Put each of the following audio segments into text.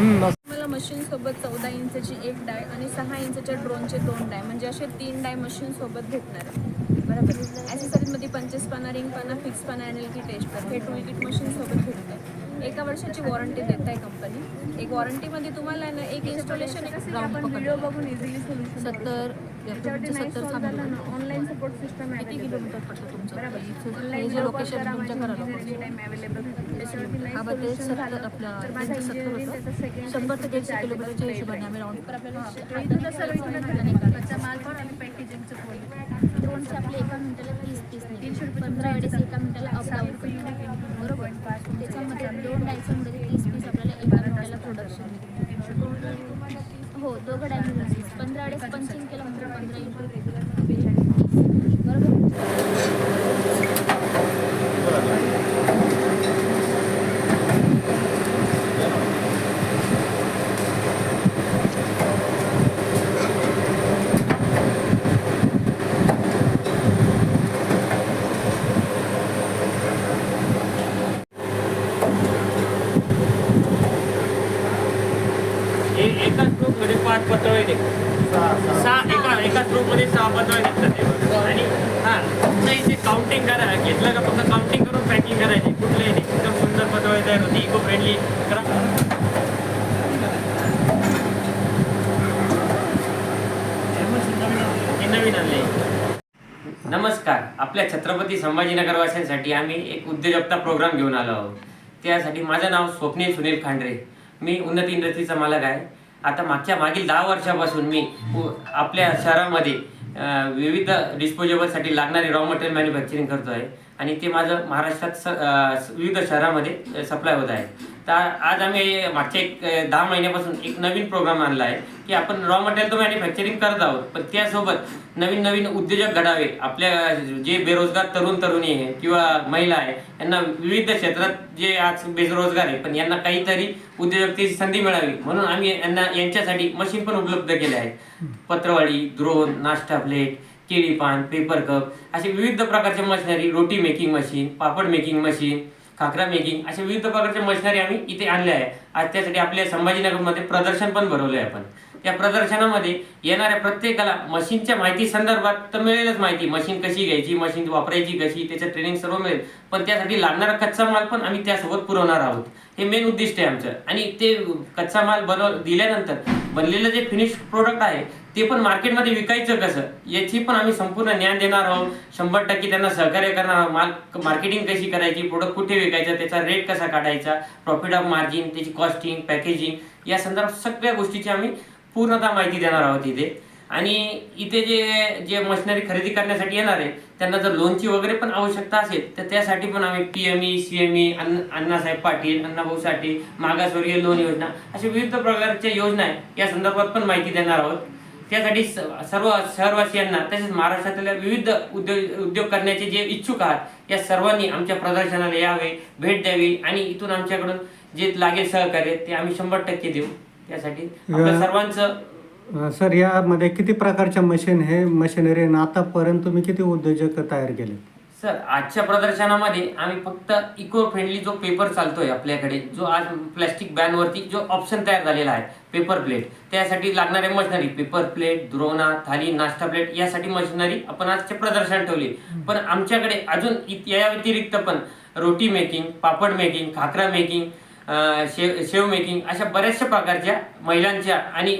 मला मशीन सोबत चौदा इंचची एक डाय आणि सहा इंचच्या ड्रोनचे दोन डाय म्हणजे असे तीन डाय मशीन सोबत भेटणार आहे बरोबर? ॲसेसरीजमध्ये पंचवीस पाना रिंग पाना फिक्स पाना आणि की पण हे टू किट मशीन सोबत भेटतं एका वर्षाची वॉरंटी देत आहे कंपनी एक वॉरंटीमध्ये तुम्हाला आहे ना एक इन्स्टॉलेशन आपण व्हिडिओ बघून इझिली सोल्युशन सत्तर त्याच्यावरती सत्तर ऑनलाईन सपोर्ट सिस्टम किती किलोमीटर पडतं तुमचं? हे जे लोकेशन तुमच्या घराला हा, ते सोल्युशन सत्तर होतं. शंभर ते दीडशे किलोमीटरच्या हिशोबाने आम्ही राऊंड इथं तसं इथं कच्चा माल पण आणि पॅकेजिंगचं पोल ड्रोनचे आपले एका मिनिटाला तीस तीस तीनशे नाही रुपये पंधरा वेळेस एका मिनिटाला अपडाऊन बरोबर. त्याच्यामध्ये दोन डायसमध्ये तीस पीस आपल्याला एका मिनिटाला प्रोडक्शन हो दोघं डायमंड पंधरा वेळेस पंचिंग केलं म्हणजे पंधरा इंटू बरोबर हे एका स्ट्रोकमध्ये पाच पतळे निघतात सहा एका एका स्ट्रोक आणि हा तुमच्या इथे काउंटिंग करा घेतलं का फक्त काउंटिंग करून पॅकिंग करायची? कुठलंही नाही. एकदम सुंदर पतळे तयार होती. इको फ्रेंडली करा. नवीन आणले नमस्कार. आपल्या छत्रपती संभाजीनगर वासियांसाठी आम्ही एक उद्योजकता प्रोग्राम घेऊन आलो आहोत. त्यासाठी माझं नाव स्वप्नील सुनील खांडरे. मी उन्नती इंडस्ट्रीचा मालक आहे. आता मागच्या मागील दहा वर्षापासून मी आपल्या शहरामध्ये विविध डिस्पोजेबलसाठी लागणारे रॉ मटेरियल मॅन्युफॅक्चरिंग करतो आहे. आणि ते माझं महाराष्ट्रात स विविध शहरामध्ये सप्लाय होत आहे. तर आज आम्ही मागच्या एक दहा महिन्यापासून एक नवीन प्रोग्राम आणला आहे की आपण रॉ मटेरियल तर मॅन्युफॅक्चरिंग करत आहोत पण त्यासोबत नवीन नवीन उद्योजक घडावे आपल्या जे बेरोजगार तरुण तरुणी आहे किंवा महिला आहे यांना विविध क्षेत्रात जे आज बेरोजगार आहे पण यांना काहीतरी उद्योजकतेची संधी मिळावी म्हणून आम्ही यांना यांच्यासाठी मशीन पण उपलब्ध केले आहे पत्रवाळी द्रोण नाश्ता प्लेट केळी पान पेपर कप असे विविध प्रकारचे machinery roti making machine papad making machine khakhra making अशा विविध प्रकारच्या मशिनरी आम्ही इथे आणल्या आहे. आज त्यासाठी आपल्या संभाजीनगरमध्ये प्रदर्शन पण भरवलं आहे आपण. या प्रदर्शनामध्ये येणाऱ्या प्रत्येकाला मशीनच्या माहिती संदर्भात तर मिळेलच माहिती. मशीन कशी घ्यायची मशीन वापरायची कशी त्याचं ट्रेनिंग सर्व मिळेल. पण त्यासाठी लागणारा कच्चा माल पण आम्ही त्यासोबत पुरवणार आहोत. हे मेन उद्दिष्ट आहे आमचं. आणि ते कच्चा माल बनव दिल्यानंतर बनलेलं जे फिनिश प्रोडक्ट आहे ते पण मार्केटमध्ये विकायचं कसं? याची पण आम्ही संपूर्ण ज्ञान देणार आहोत. शंभर टक्के त्यांना सहकार्य करणार आहोत. माल मार्केटिंग कशी करायची प्रोडक्ट कुठे विकायचा त्याचा रेट कसा काढायचा प्रॉफिट ऑफ मार्जिन त्याची कॉस्टिंग पॅकेजिंग या संदर्भात सगळ्या गोष्टीची आम्ही पूर्णतः माहिती देणार आहोत इथे. आणि इथे जे जे मशिनरी खरेदी करण्यासाठी येणार आहे त्यांना जर लोनची वगैरे पण आवश्यकता असेल तर त्यासाठी पण आम्ही P M E C M E Annasaheb Patil Annabhau Sathe मागासवर्गीय लोन योजना अशा विविध प्रकारच्या योजना आहे या संदर्भात पण माहिती देणार आहोत. त्यासाठी सर्व शहरवासियांना तसेच महाराष्ट्रातल्या विविध उद्योग उद्योग करण्याचे जे इच्छुक आहात या सर्वांनी आमच्या प्रदर्शनाला यावे भेट द्यावी आणि इथून आमच्याकडून जे लागेल सहकार्य ते आम्ही शंभर टक्के देऊ. त्यासाठी आपल्या सर्वांचं सर यामध्ये किती प्रकारच्या मशीन हे मशिनरी आणि आतापर्यंत तुम्ही किती उद्योजक तयार केले? सर आजच्या प्रदर्शनामध्ये आम्ही फक्त इको फ्रेंडली जो पेपर चालतोय आपल्याकडे जो आज प्लॅस्टिक बॅन वरती जो ऑप्शन तयार झालेला आहे पेपर प्लेट त्यासाठी लागणारे मशिनरी पेपर प्लेट द्रोणा थाली नाश्ता प्लेट यासाठी मशिनरी आपण आजचे प्रदर्शन ठेवली. पण आमच्याकडे अजून या व्यतिरिक्त पण roti making papad making khakhra making sev sev making अशा बऱ्याचशा प्रकारच्या महिलांच्या आणि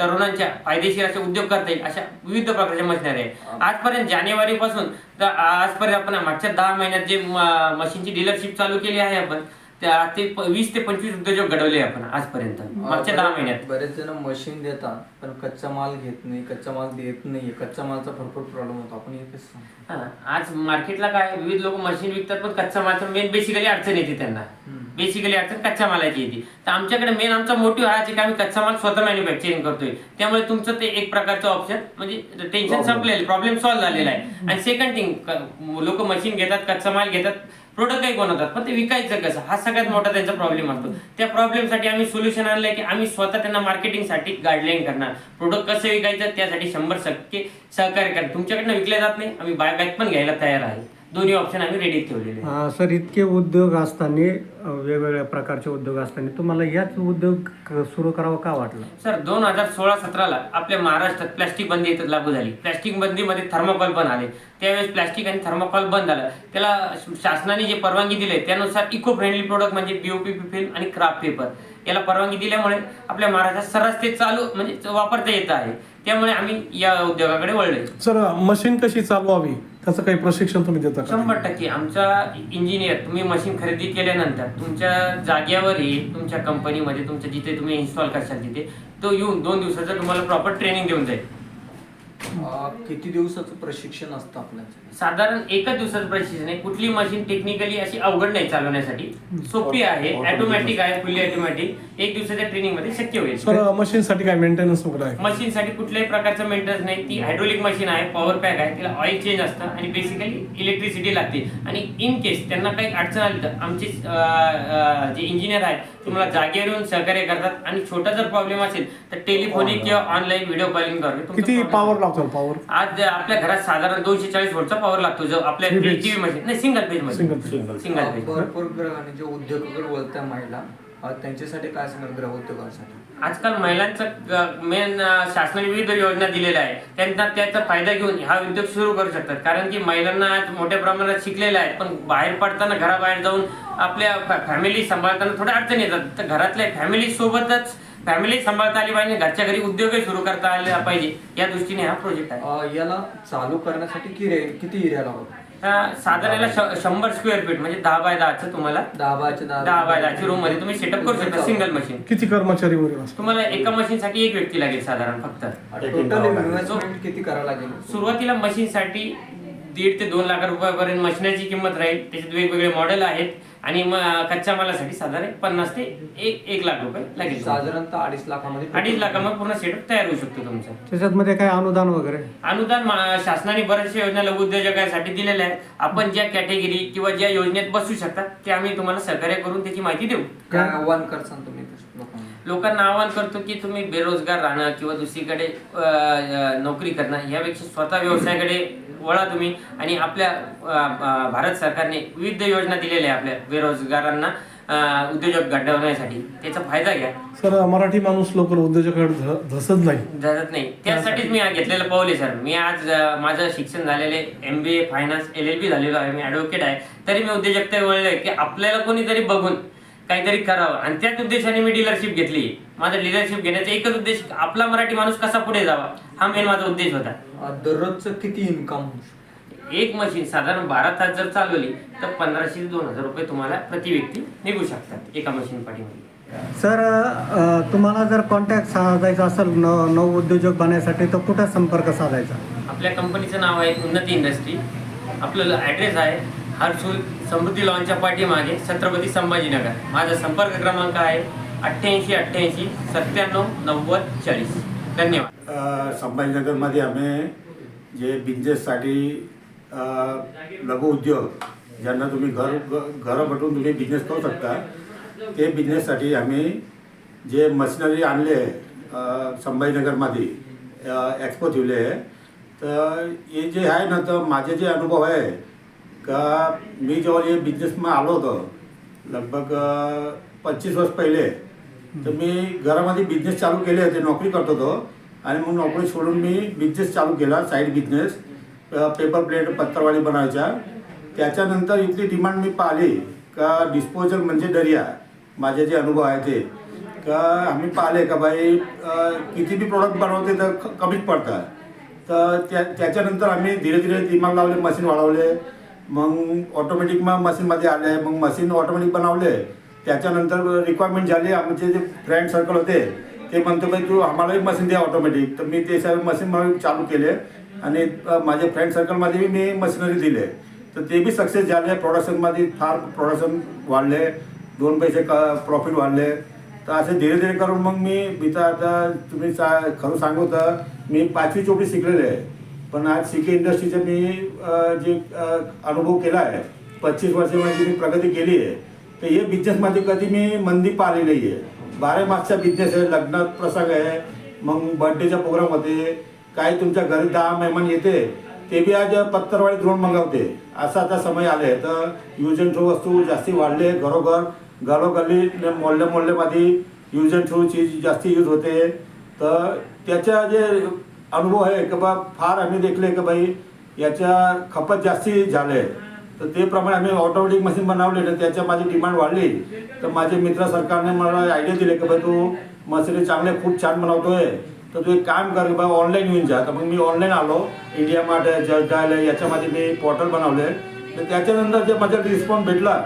तरुणांच्या फायदेशीर असे उद्योग करता येईल अशा विविध प्रकारच्या मशिनरी आहे आजपर्यंत जानेवारी पासून तर आजपर्यंत आपण मागच्या दहा महिन्यात जे मशीनची डीलरशिप चालू केली आहे आपण त्या ते वीस ते पंचवीस उद्योजक घडवले आपण आजपर्यंत मागच्या दहा महिन्यात. बरेच जण मशीन देतात पण कच्चा माल घेत नाही कच्चा माल देत नाही कच्चा मालचा भरपूर प्रॉब्लेम होतो. आपण आज मार्केटला काय विविध लोक मशीन विकतात पण कच्चा मालाचं मेन बेसिकली अडचण येते त्यांना. बेसिकली अडचण कच्च्या मालाची येते. तर आमच्याकडे मेन आमचा मोटिव्ह हा आहे की आम्ही कच्चा माल स्वतः मॅन्युफॅक्चरिंग करतोय. त्यामुळे तुमचं ते एक प्रकारचं ऑप्शन म्हणजे टेन्शन संपलेलं प्रॉब्लेम सॉल्व्ह झालेला आहे. आणि सेकंड थिंग लोक मशीन घेतात कच्चा माल घेतात प्रोडक्टही बनवतात पण ते विकायचं कसं? हा सगळ्यात मोठा त्यांचा प्रॉब्लेम असतो. त्या प्रॉब्लेमसाठी आम्ही सोल्युशन आणलंय की आम्ही स्वतः त्यांना मार्केटिंगसाठी गाईडलाईन करणार. प्रोडक्ट कसं विकायचं त्यासाठी शंभर टक्के सहकार्य करणार. तुमच्याकडनं विकले जात नाही आम्ही बायबॅक पण घ्यायला तयार आहे. दोन्ही ऑप्शन आम्ही रेडी ठेवलेले. अं, सर इतके उद्योग असताना अं, वेगवेगळ्या प्रकारचे उद्योग असताना तुम्हाला याच उद्योग क- सुरू करावं का वाटलं? सर दोन हजार सोळा सतराला आपल्या महाराष्ट्रात प्लास्टिक बंदी इथं लागू झाली. प्लास्टिक बंदीमध्ये थर्मोकॉल पण आले. त्यावेळेस प्लास्टिक आणि थर्मोकॉल बंद झालं. त्याला शासनाने जे परवानगी दिली त्यानुसार इको फ्रेंडली प्रोडक्ट म्हणजे बीओपी फिल्म आणि क्राफ्ट पेपर याला परवानगी दिल्यामुळे आपल्या महाराष्ट्रात सर्रास ते चालू म्हणजे वापरता येत आहे. त्यामुळे आम्ही या उद्योगाकडे वळले सर मशीन कशी चालवावी? त्याचं काही प्रशिक्षण तुम्ही देता का? शंभर टक्के. आमचा इंजिनियर तुम्ही मशीन खरेदी केल्यानंतर तुमच्या जागेवर येईल तुमच्या कंपनीमध्ये तुमच्या जिथे तुम्ही इन्स्टॉल करशाल तिथे तो येऊन दोन दिवसाचं तुम्हाला प्रॉपर ट्रेनिंग देऊन जाईल. अं, किती दिवसाचं प्रशिक्षण असतं आपल्याचं? साधारण एकच दिवसाचं प्रशिक्षण आहे. कुठली मशीन टेक्निकली अशी अवघड नाही चालवण्यासाठी. सोपी आहे. ऑटोमॅटिक आहे. फुल्ली ऑटोमॅटिक एक दिवसाच्या ट्रेनिंगमध्ये शक्य होईल. सर मशीनसाठी काय मेंटेनन्स वगैरे आहे मशीन साठी कुठल्याही प्रकारचं मेंटेनन्स नाही. ती हायड्रोलिक मशीन आहे पॉवर पॅक आहे तिला ऑइल चेंज असतं आणि बेसिकली इलेक्ट्रिसिटी लागते. आणि इन केस त्यांना काही अडचण आली तर आमचे जे इंजिनियर आहेत तुम्हाला जागेवर येऊन सहकार्य करतात. आणि छोटा जर प्रॉब्लेम असेल तर टेलिफोनिक किंवा ऑनलाईन व्हिडिओ कॉलिंग करून किती पॉवर लागतो पॉवर आज आपल्या घरात साधारण दोनशे चाळीस व्होल्टचा पॉवर लागतो जो आपल्या. टीव्ही मशीन नाही single phase phase. Single phase भरपूर ग्रहाने जे उद्योगाकडे बोलत्या महिला त्यांच्यासाठी काय सांगणार ग्रह उद्योगासाठी? आजकाल महिलांचं मेन शासनाने विविध योजना दिलेल्या आहे त्यांना त्याचा फायदा घेऊन हा उद्योग सुरू करू शकतात. कारण की महिलांना आज मोठ्या प्रमाणात शिकलेल्या आहेत पण बाहेर पडताना घराबाहेर जाऊन आपल्या फॅमिली सांभाळताना थोड्या अडचणी येतात. तर घरातल्या फॅमिली सोबतच फॅमिली सांभाळता आली पाहिजे घरच्या घरी उद्योगही सुरू करता आले पाहिजे. या दृष्टीने हा प्रोजेक्ट आहे. याला चालू करण्यासाठी किती एरिया लागतो साधारण याला शंभर स्क्वेअर फीट म्हणजे दहा बाय दहाचं तुम्हाला दहा बायचे दहा दहा बाय दहाची रूममध्ये. तुम्ही सेटअप करू शकता सिंगल मशीन किती कर्मचारी वगैरे असतात तुम्हाला एका मशीन साठी एक व्यक्ती लागेल साधारण फक्त. टोटल इन्व्हेस्टमेंट किती करावं लागेल? सुरुवातीला मशीनसाठी दीड ते दोन लाख रुपयापर्यंत मशिनची किंमत राहील. त्याच्यात वेगवेगळे मॉडेल आहेत. आणि कच्च्या मालासाठी साधारण पन्नास ते एक एक लाख रुपये लागेल साधारणतः अडीच लाखामध्ये अडीच लाखामध्ये पूर्ण सेटअप तयार होऊ शकतो तुमचा. त्याच्यामध्ये काय अनुदान वगैरे? अनुदान शासनाने बऱ्याचशा योजना लघु उद्योजकांसाठी दिलेल्या आहेत. आपण ज्या कॅटेगरी किंवा ज्या योजनेत बसू शकतात ते आम्ही तुम्हाला सहकार्य करून त्याची माहिती देऊ. काय आव्हान करसान तुम्ही लोकांना आवाहन करतो की तुम्ही बेरोजगार राहणं किंवा दुसरीकडे नोकरी करणं यापेक्षा स्वतः व्यवसायाकडे वळा तुम्ही. आणि आपल्या भारत सरकारने विविध योजना दिलेल्या आपल्या बेरोजगारांना उद्योजक घडवण्यासाठी. त्याचा फायदा घ्या. सर मराठी माणूस लवकर उद्योजकाकडे ध- धसत नाही. जरत नाही. त्यासाठीच मी घेतलेलं पाऊल आहे सर. मी आज माझं शिक्षण झालेले M B A finance L L B झालेलो आहे. मी ॲडव्होकेट आहे. तरी मी उद्योजकता वळलोय की आपल्याला कोणीतरी बघून काहीतरी करावं. आणि त्याच उद्देशाने मी डीलरशिप घेतली. माझा डीलरशिप घेण्याचा एकच उद्देश आपला मराठी माणूस कसा पुढे जावा? हा मेन माझा उद्देश होता. अं, दररोजचं किती इन्कम एक मशीन साधारण बारा तास जर चालवली तर पंधराशे ते दोन हजार रुपये तुम्हाला प्रति व्यक्ती निघू शकतात एका मशीन पाठीमध्ये सर तुम्हाला जर कॉन्टॅक्ट साधायचा असेल न नव उद्योजक बनायसाठी तर कुठं संपर्क साधायचा? आपल्या कंपनीचं नाव आहे उन्नती इंडस्ट्री आपलं ॲड्रेस आहे हर्सुल समृद्धी लॉनच्या पाठीमागे छत्रपती संभाजीनगर. माझा संपर्क क्रमांक आहे अठ्ठ्याऐंशी अठ्ठ्याऐंशी सत्त्याण्णव नव्वद चाळीस. धन्यवाद. संभाजीनगरमध्ये आम्ही जे बिझनेससाठी लघुउद्योग लघु उद्योग ज्यांना तुम्ही घर घरं भेटून तुम्ही बिझनेस करू शकता ते बिझनेससाठी आम्ही जे मशिनरी आणले आहे संभाजीनगरमध्ये एक्सपो ठेवले आहे तर हे जे आहे ना तर माझे जे अनुभव आहे का मी जेव्हा हे बिझनेसમાં आलो होतो लगभग पंचवीस वर्ष पहिले तर मी घरामध्ये बिझनेस चालू केले होते नोकरी करत होतो. आणि मग नोकरी सोडून मी बिझनेस चालू केला साईड बिझनेस पेपर प्लेट पत्तरवाळी बनवायच्या त्याच्यानंतर इथली डिमांड मी पाहिली का डिस्पोजल म्हणजे दर्या माझे जे अनुभव आहे ते. का आम्ही पाहिले का बाई किती बी प्रोडक्ट बनवते तर क- कमीच पडतं तर त्या त्याच्यानंतर आम्ही धीरे धीरे दिमाग लावले मशीन वाढवले. मग ऑटोमॅटिक मग मशीनमध्ये आले मग मशीन ऑटोमॅटिक बनवले. त्याच्यानंतर रिक्वायरमेंट झाली आमचे जे फ्रेंड सर्कल होते ते म्हणतो भाई तू आम्हालाही मशीन द्या ऑटोमॅटिक तर मी ते सर्व मशीन चालू केले. आणि माझ्या फ्रेंड सर्कलमध्ये बी मी मशीनरी दिले. तर ते बी सक्सेस झाले. प्रोडक्शनमध्ये फार प्रोडक्शन वाढले. दोन पैसे क प्रॉफिट वाढले. तर असे धीरे धीरे करून मग मी इथं आता तुम्ही सा खरं सांगू तर मी पाचवी चोपडी शिकलेले आहे. पण आज सी के इंडस्ट्रीचे मी जे अनुभव केला आहे पच्चीस वर्षामध्ये मी प्रगती केली आहे तर हे बिझनेसमध्ये कधी मी मंदी पाहिली नाही आहे बारा मागचा बिझनेस आहे लग्न प्रसंग आहे मग बर्थडेचा प्रोग्राम होते काही तुमच्या घरी दहा मेहमान येते ते बी आज पत्तरवाडी द्रोण मंगवते असा आता समय आले तर यूज अँड थ्रो वस्तू जास्ती वाढले घरोघर घरोघरी मोहल्ले मोहल्लेमध्ये यूज अँड थ्रोची जास्ती यूज होते. तर त्याच्या जे अनुभव आहे की बा फार आम्ही देखले की बाई याच्या खपत जास्ती झाले. तर ते प्रमाणे आम्ही ऑटोमॅटिक मशीन बनवले तर त्याच्या माझी डिमांड वाढली. तर माझे मित्र सरकारने मला आयडिया दिले की बाई तू मशीन चांगले खूप छान बनवतोय. तर तू एक काम कर बा ऑनलाईन येऊन जा. तर मग मी ऑनलाईन आलो. इंडिया मार्ट आहे जस्ट डायल याच्यामध्ये मी पोर्टल बनवले. तर त्याच्यानंतर जे माझा रिस्पॉन्स भेटला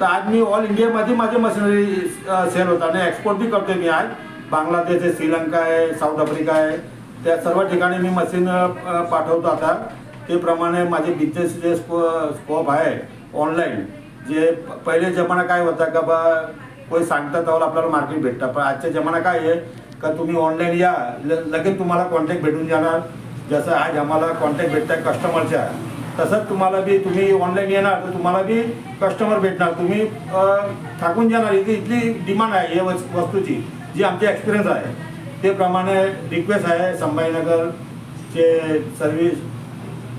तर आज मी ऑल इंडियामध्ये माझे मशिनरी सेल होता आणि एक्सपोर्ट बी करतोय मी आज. बांगलादेश आहे श्रीलंका आहे साऊथ आफ्रिका आहे. त्या सर्व ठिकाणी मी मशीन पाठवतो आता. ते प्रमाणे माझे बिझनेस जे स्को स्कोप आहे ऑनलाईन जे पहिले जमाना काय होता का बा कोणी सांगतात त्यावर आपल्याला मार्केट भेटतं. पण आजच्या जमाना काय आहे का तुम्ही ऑनलाईन या ल- लगेच तुम्हाला कॉन्टॅक्ट भेटून जाणार. जसं आज आम्हाला कॉन्टॅक्ट भेटत आहे कस्टमरच्या तसंच तुम्हाला बी तुम्ही ऑनलाईन येणार तर तुम्हाला बी कस्टमर भेटणार. तुम्ही थाकून जाणार. इथे इथली डिमांड आहे या वस्तूची जी आमची एक्सपिरियन्स आहे. ते प्रमाणे रिक्वेस्ट आहे संभाजीनगरचे सर्विस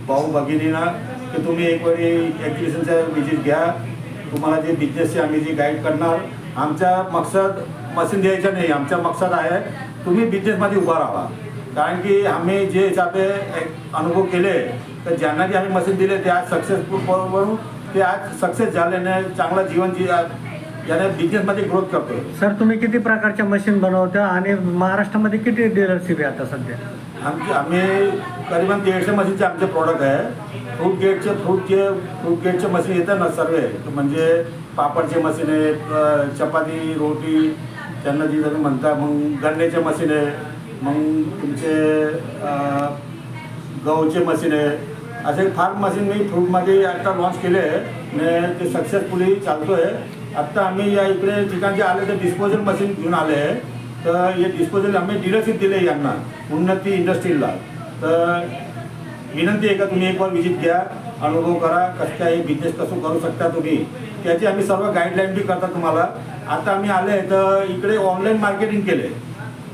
भाऊ भगिनींना की तुम्ही एक वेळी एक्झिबिशनचा विजिट घ्या. तुम्हाला जे बिझनेसची आम्ही जी गाईड करणार आमचा मकसद मशीन द्यायचा नाही आमचा मकसद आहे तुम्ही बिझनेसमध्ये उभा राहा. कारण की आम्ही जे हिसाबे एक अनुभव केले तर ज्यांना जे आम्ही मशीन दिले ते आज सक्सेसफुल बरोबर ते आज सक्सेस झाल्याने चांगलं जीवन जी याने बिझनेसमध्ये ग्रोथ करतोय. सर तुम्ही किती प्रकारच्या मशीन बनवता आणि महाराष्ट्रामध्ये किती डीलरशिप आहे आता सध्या? आमचे आम्ही करीबन दीडशे मशीनचे आमचे प्रॉडक्ट आहे. फ्रूट गेटचे फ्रूटचे फ्रूट गेटचे मशीन येतात ना सर्व. म्हणजे पापडचे मशीन आहे चपाती रोटी त्यांना जी तुम्ही म्हणता मग गन्नेचे मशीन आहे मग तुमचे गहूचे मशीन आहे. असे फार मशीन मी फ्रूटमध्ये आता लॉन्च केले आहे. आणि ते सक्सेसफुली चालतो आहे आत्ता आम्ही या इकडे ठिकाणचे आले तर डिस्पोजल मशीन घेऊन आले आहे. तर हे डिस्पोजल आम्ही डीलरशिप दिले यांना उन्नती इंडस्ट्रीला. तर विनंती आहे का तुम्ही एक बार व्हिजिट घ्या अनुभव करा कसं काय बिझनेस कसं करू शकता तुम्ही. त्याची आम्ही सर्व गाईडलाईन बी करता तुम्हाला. आता आम्ही आले तर इकडे ऑनलाईन मार्केटिंग केले.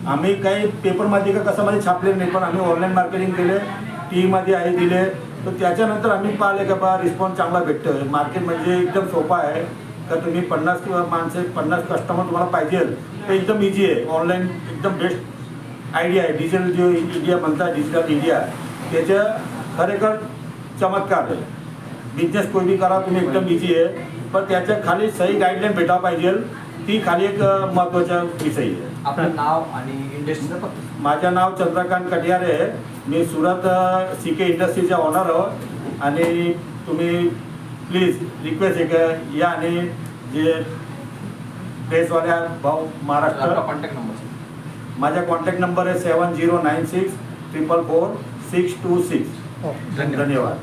आम्ही काही पेपरमध्ये का कशामध्ये छापले नाही पण आम्ही ऑनलाईन मार्केटिंग केले. टीव्हीमध्ये आहे दिले. तर त्याच्यानंतर आम्ही पाहिले का बा रिस्पॉन्स चांगला भेटतो मार्केट म्हणजे एकदम सोपा आहे. का तुम्ही पन्नास किंवा माणसे पन्नास कस्टमर तुम्हाला पाहिजे तर एकदम इझी आहे. ऑनलाईन एकदम बेस्ट आयडिया आहे. डिजिटल जो इंडिया म्हणतात डिजिटल इंडिया त्याच्या खरेखर चमत्कार आहे. बिझनेस कोई बी करा तुम्ही एकदम इझी आहे. पण त्याच्याखाली सही गाईडलाईन भेटायला पाहिजे. ती खाली एक महत्त्वाचा विषय आहे. आपलं नाव आणि इंडस्ट्रीचं माझं नाव चंद्रकांत कटियारे आहे. मी सुरत सी के इंडस्ट्रीचा ऑनर आहो. आणि तुम्ही प्लीज रिक्वेस्ट आहे का या आणि जे प्रेसवाल्या भाऊ महाराष्ट्र. कॉन्टॅक्ट नंबर माझा कॉन्टॅक्ट नंबर आहे seven zero nine six triple four six two six धन्यवाद.